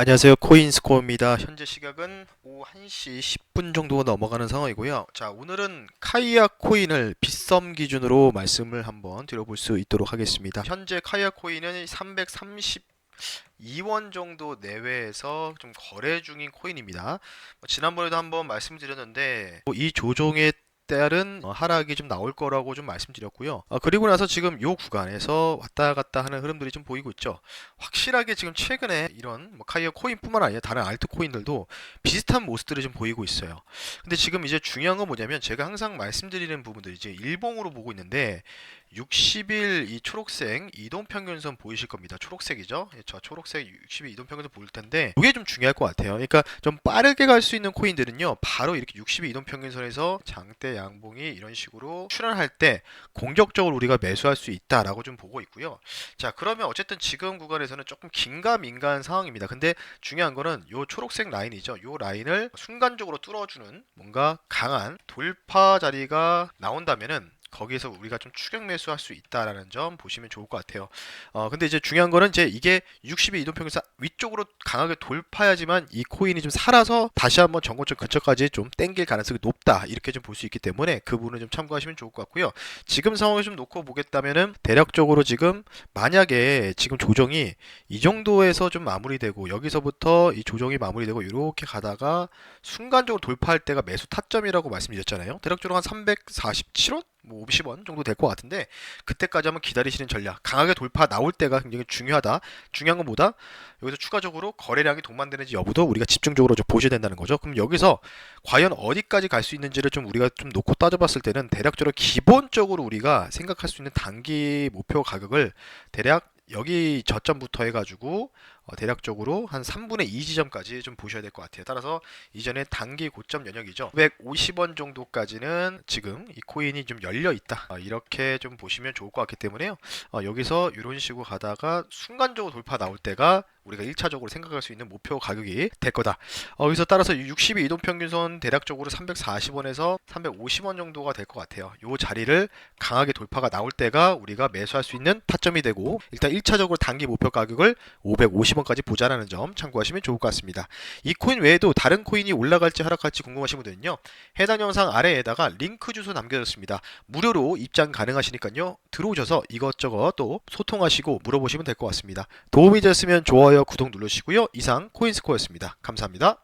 안녕하세요. 코인스코어입니다. 현재 시각은 오후 1시 10분 정도가 넘어가는 상황이고요. 자, 오늘은 카이아 코인을 빗썸 기준으로 말씀을 한번 드려볼 수 있도록 하겠습니다. 현재 카이아 코인은 332원 정도 내외에서 좀 거래 중인 코인입니다. 뭐 지난번에도 한번 말씀드렸는데 뭐이 조정에 따른 어, 하락이 좀 나올 거라고 좀 말씀드렸고요. 어, 그리고 나서 지금 요 구간에서 왔다 갔다 하는 흐름들이 좀 보이고 있죠. 확실하게 지금 최근에 이런 뭐 카이어 코인뿐만 아니라 다른 알트 코인들도 비슷한 모습들이 좀 보이고 있어요. 근데 지금 이제 중요한 건 뭐냐면 제가 항상 말씀드리는 부분들이 이제 일봉으로 보고 있는데 60일 이 초록색 이동 평균선 보이실 겁니다. 초록색이죠? 예, 저 초록색 60일 이동 평균선 보일 텐데 이게 좀 중요할 것 같아요. 그러니까 좀 빠르게 갈 수 있는 코인들은요. 바로 이렇게 60일 이동 평균선에서 장대 양봉이 이런 식으로 출현할 때 공격적으로 우리가 매수할 수 있다라고 좀 보고 있고요. 자, 그러면 어쨌든 지금 구간에서는 조금 긴가 민가한 상황입니다. 근데 중요한 거는 요 초록색 라인이죠. 요 라인을 순간적으로 뚫어주는 뭔가 강한 돌파 자리가 나온다면은 거기에서 우리가 좀 추격 매수할 수 있다라는 점 보시면 좋을 것 같아요. 어, 근데 이제 중요한 거는 이제 이게 60의 이동 평균선 위쪽으로 강하게 돌파야지만 이 코인이 좀 살아서 다시 한번 전고점 근처까지 좀 땡길 가능성이 높다. 이렇게 좀 볼 수 있기 때문에 그 부분을 좀 참고하시면 좋을 것 같고요. 지금 상황을 좀 놓고 보겠다면은 대략적으로 지금 만약에 지금 조정이 이 정도에서 좀 마무리되고 여기서부터 이 조정이 마무리되고 이렇게 가다가 순간적으로 돌파할 때가 매수 타점이라고 말씀드렸잖아요. 대략적으로 한 347원? 뭐 50원 정도 될 것 같은데 그때까지 한번 기다리시는 전략. 강하게 돌파 나올 때가 굉장히 중요하다. 중요한 건 뭐다? 여기서 추가적으로 거래량이 동반되는지 여부도 우리가 집중적으로 좀 보셔야 된다는 거죠. 그럼 여기서 과연 어디까지 갈 수 있는지를 좀 우리가 좀 놓고 따져봤을 때는 대략적으로 기본적으로 우리가 생각할 수 있는 단기 목표 가격을 대략 여기 저점부터 해가지고 어, 대략적으로 한 3분의 2 지점까지 좀 보셔야 될 것 같아요. 따라서 이전에 단기 고점 연역이죠. 950원 정도까지는 지금 이 코인이 좀 열려 있다. 어, 이렇게 좀 보시면 좋을 것 같기 때문에요. 어, 여기서 이런 식으로 가다가 순간적으로 돌파 나올 때가 우리가 1차적으로 생각할 수 있는 목표 가격이 될 거다. 어, 여기서 따라서 60의 이동 평균선 대략적으로 340원에서 350원 정도가 될 것 같아요. 이 자리를 강하게 돌파가 나올 때가 우리가 매수할 수 있는 타점이 되고 일단 1차적으로 단기 목표 가격을 550원까지 보자라는 점 참고하시면 좋을 것 같습니다. 이 코인 외에도 다른 코인이 올라갈지 하락할지 궁금하신 분들은요. 해당 영상 아래에다가 링크 주소 남겨뒀습니다. 무료로 입장 가능하시니까요. 들어오셔서 이것저것 또 소통하시고 물어보시면 될 것 같습니다. 도움이 되셨으면 좋아요, 구독 누르시고요. 이상 코인스코어였습니다. 감사합니다.